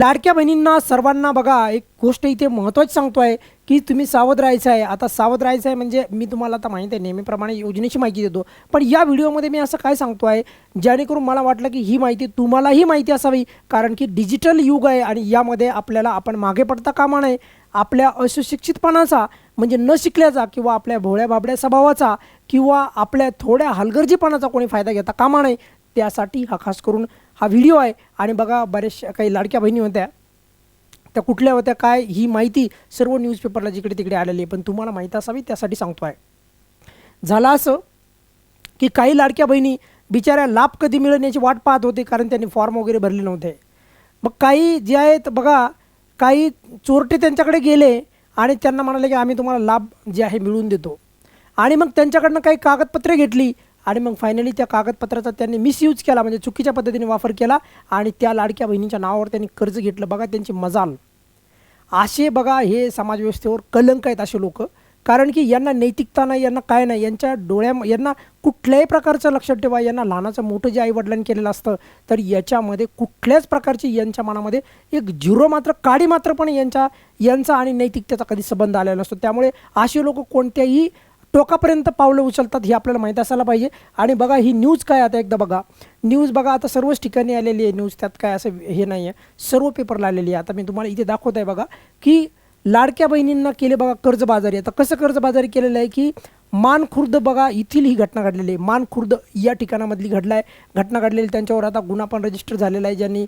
लाडक्या बहिणींना सर्वांना बघा एक गोष्ट इथे महत्त्वाची आहे की तुम्ही सावध राहायचं आहे. आता सावध राहायचं आहे म्हणजे मी तुम्हाला आता माहिती आहे नेहमीप्रमाणे योजनेची माहिती देतो. पण या व्हिडिओमध्ये मी असं काय सांगतो आहे जेणेकरून मला वाटलं की ही माहिती तुम्हालाही माहिती असावी कारण की डिजिटल युग आहे आणि यामध्ये आपल्याला आपण मागे पडता कामा नये. आपल्या अशिक्षितपणाचा म्हणजे न शिकल्याचा किंवा आपल्या भोळ्या बाबड्या स्वभावाचा किंवा आपल्या थोड्या हलगर्जीपणाचा कोणी फायदा घेता कामा नये त्यासाठी हा खास करून हा व्हिडिओ आहे आणि बघा बऱ्याचशा काही लाडक्या बहिणी होत्या. त्या कुठल्या होत्या काय ही माहिती सर्व न्यूजपेपरला जिकडे तिकडे आलेली आहे पण तुम्हाला माहीत असावी त्यासाठी सांगतो आहे. झालं असं की काही लाडक्या बहिणी बिचाऱ्या लाभ कधी मिळेल याची वाट पाहत होते कारण त्यांनी फॉर्म वगैरे भरले नव्हते. मग काही जे आहेत बघा काही चोरटे त्यांच्याकडे गेले आणि त्यांना म्हणाले की आम्ही तुम्हाला लाभ जे आहे मिळवून देतो. आणि मग त्यांच्याकडनं काही कागदपत्रे घेतली आणि मग फायनली त्या कागदपत्राचा त्यांनी मिसयूज केला म्हणजे चुकीच्या पद्धतीने वापर केला आणि त्या लाडक्या बहिणीच्या नावावर त्यांनी कर्ज घेतलं. बघा त्यांची मजाल. असे बघा हे समाजव्यवस्थेवर कलंक आहेत असे लोक. कारण की यांना नैतिकता नाही यांना काय नाही यांच्या डोळ्या यांना कुठल्याही प्रकारचं लक्षात ठेवा यांना लहानाचं मोठं जे आईवडिलांनी केलेलं असतं तर याच्यामध्ये कुठल्याच प्रकारची यांच्या मनामध्ये एक झिरो मात्र काडी मात्र पण यांच्या यांचा आणि नैतिकतेचा कधी संबंध आलेला नसतो. त्यामुळे असे लोक कोणत्याही टोकापर्यंत पावलं उचलतात हे आपल्याला माहीत असायला पाहिजे. आणि बघा ही न्यूज काय आता एकदा बघा. न्यूज बघा आता सर्वच ठिकाणी आलेली आहे न्यूज. त्यात काय असं हे नाही आहे सर्व पेपरला आलेली आहे. आता मी तुम्हाला इथे दाखवत आहे बघा की लाडक्या बहिणींना केले बघा कर्जबाजारी. आता कसं कर्जबाजारी केलेलं आहे की मान खुर्द बघा येथील ही घटना घडलेली आहे. मान खुर्द या ठिकाणामधली घडला आहे घटना घडलेली त्यांच्यावर आता गुन्हा पण रजिस्टर झालेला आहे ज्यांनी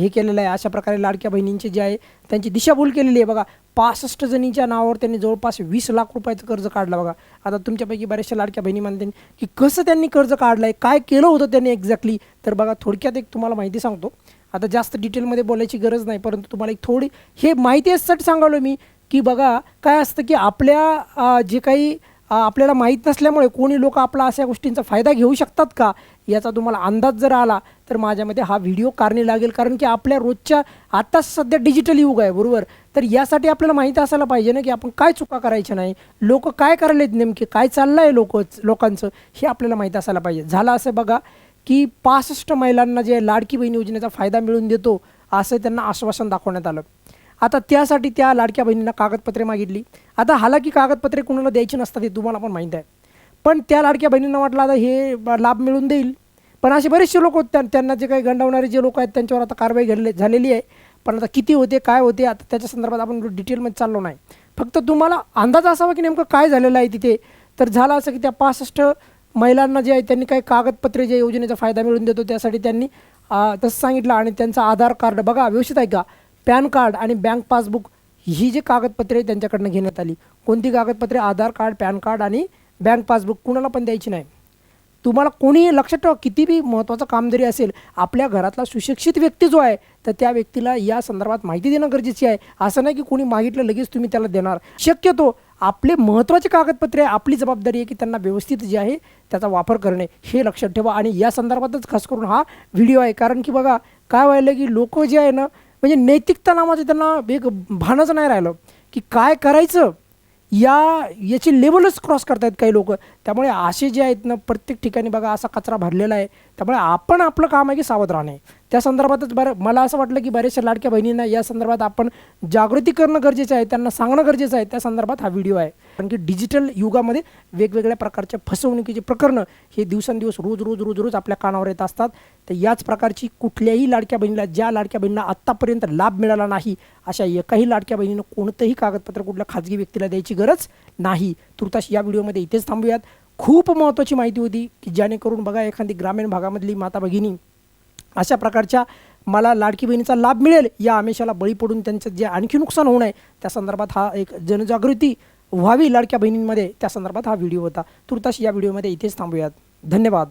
हे केलेलं आहे. अशा प्रकारे लाडक्या बहिणींचे जे आहे त्यांची दिशाभूल केलेली आहे बघा. पासष्ट जणींच्या नावावर त्यांनी जवळपास वीस लाख रुपयाचं कर्ज काढलं बघा. आता तुमच्यापैकी बऱ्याचशा लाडक्या बहिणी म्हणते की कसं त्यांनी कर्ज काढलं आहे काय केलं होतं त्यांनी एक्झॅक्टली तर बघा थोडक्यात एक तुम्हाला माहिती सांगतो. आता जास्त डिटेलमध्ये बोलायची गरज नाही परंतु तुम्हाला एक थोडी हे माहिती यासाठी सांगालो मी की बघा काय असतं की आपल्या जे काही आपल्याला माहीत नसल्यामुळे कोणी लोक आपला अशा गोष्टींचा फायदा घेऊ शकतात का? याचा तुम्हाला अंदाज जर आला तर माझ्यामध्ये हा व्हिडिओ कारणी लागेल. कारण की आपल्या रोजच्या आत्ता सध्या डिजिटल युग आहे बरोबर? तर यासाठी आपल्याला माहिती असायला पाहिजे ना की आपण काय चुका करायच्या नाही लोक काय करायलेत नेमके काय चाललं आहे लोक लोकांचं हे आपल्याला माहीत असायला पाहिजे. झालं असं बघा की पासष्ट महिलांना जे लाडकी बहीण योजनेचा फायदा मिळवून देतो असं त्यांना आश्वासन दाखवण्यात आलं. आता त्यासाठी त्या लाडक्या बहिणींना कागदपत्रे मागितली. आता हालाकी कागदपत्रे कुणाला द्यायची नसतात हे तुम्हाला पण माहीत आहे. पण त्या लाडक्या बहिणींना वाटलं आता हे लाभ मिळून देईल. पण असे बरेचसे लोक होते त्यांना जे काही गंडवणारे जे लोक आहेत त्यांच्यावर आता कारवाई घडले झालेली आहे. पण आता किती होते काय होते आता त्याच्या संदर्भात आपण डिटेलमध्ये चाललो नाही. फक्त तुम्हाला अंदाज असावा की नेमकं काय झालेलं आहे तिथे? तर झालं असं की त्या पासष्ट महिलांना जे आहे त्यांनी काही कागदपत्रे जे योजनेचा फायदा मिळवून देतो त्यासाठी त्यांनी तसं सांगितलं आणि त्यांचं आधार कार्ड बघा व्यवस्थित आहे का? पॅन कार्ड आणि बँक पासबुक ही जी कागदपत्रे त्यांच्याकडनं घेण्यात आली. कोणती कागदपत्रे? आधार कार्ड पॅन कार्ड आणि बँक पासबुक कुणाला पण द्यायची नाही. तुम्हाला कोणी लक्षात ठेवा किती बी महत्त्वाचं काम जरी असेल आपल्या घरातला सुशिक्षित व्यक्ती जो आहे तर त्या व्यक्तीला या संदर्भात माहिती देणं गरजेची आहे. असं नाही की कोणी मागितलं लगेच तुम्ही त्याला देणार. शक्यतो आपले महत्त्वाचे कागदपत्रे आपली जबाबदारी आहे की त्यांना व्यवस्थित जे आहे त्याचा वापर करणे हे लक्षात ठेवा. आणि या संदर्भातच खास करून हा व्हिडिओ आहे. कारण की बघा काय व्हायलं की लोक जे आहे ना म्हणजे नैतिकता नावाचं त्यांना एक भानच नाही राहिलं की काय करायचं? या याची लेवलच क्रॉस करतायत काही लोक. त्यामुळे असे जे आहेत ना प्रत्येक ठिकाणी बघा असा कचरा भरलेला आहे. त्यामुळे आपण आपलं काम आहे की सावध राहणे. त्या संदर्भातच बरं मला असं वाटलं की बऱ्याचशा लाडक्या बहिणींना या संदर्भात आपण जागृती करणं गरजेचं आहे त्यांना सांगणं गरजेचं आहे त्या संदर्भात हा व्हिडिओ आहे. कारण की डिजिटल युगामध्ये वेगवेगळ्या प्रकारच्या फसवणुकीची प्रकरणं हे दिवसेंदिवस रोज रोज रोज रोज आपल्या कानावर येत असतात. तर याच प्रकारची कुठल्याही लाडक्या बहिणीला ज्या लाडक्या बहिणीला आत्तापर्यंत लाभ मिळाला नाही अशा एकाही लाडक्या बहिणीनं कोणतंही कागदपत्र कुठल्या खाजगी व्यक्तीला द्यायची गरज नाही. तुर्तास या व्हिडिओमध्ये इथेच थांबूयात. खूप महत्त्वाची माहिती होती की जेणेकरून बघा एखादी ग्रामीण भागामधली माता भगिनी अशा प्रकारच्या मला लाडकी बहिणीचा लाभ मिळेल या आमिषाला बळी पडून त्यांचं जे आणखी नुकसान होऊ नये त्या संदर्भात हा एक जनजागृती व्हावी लाडक्या बहिणींमध्ये त्या संदर्भात हा व्हिडिओ होता. तुर्तास या व्हिडिओमध्ये इथेच थांबूयात. धन्यवाद.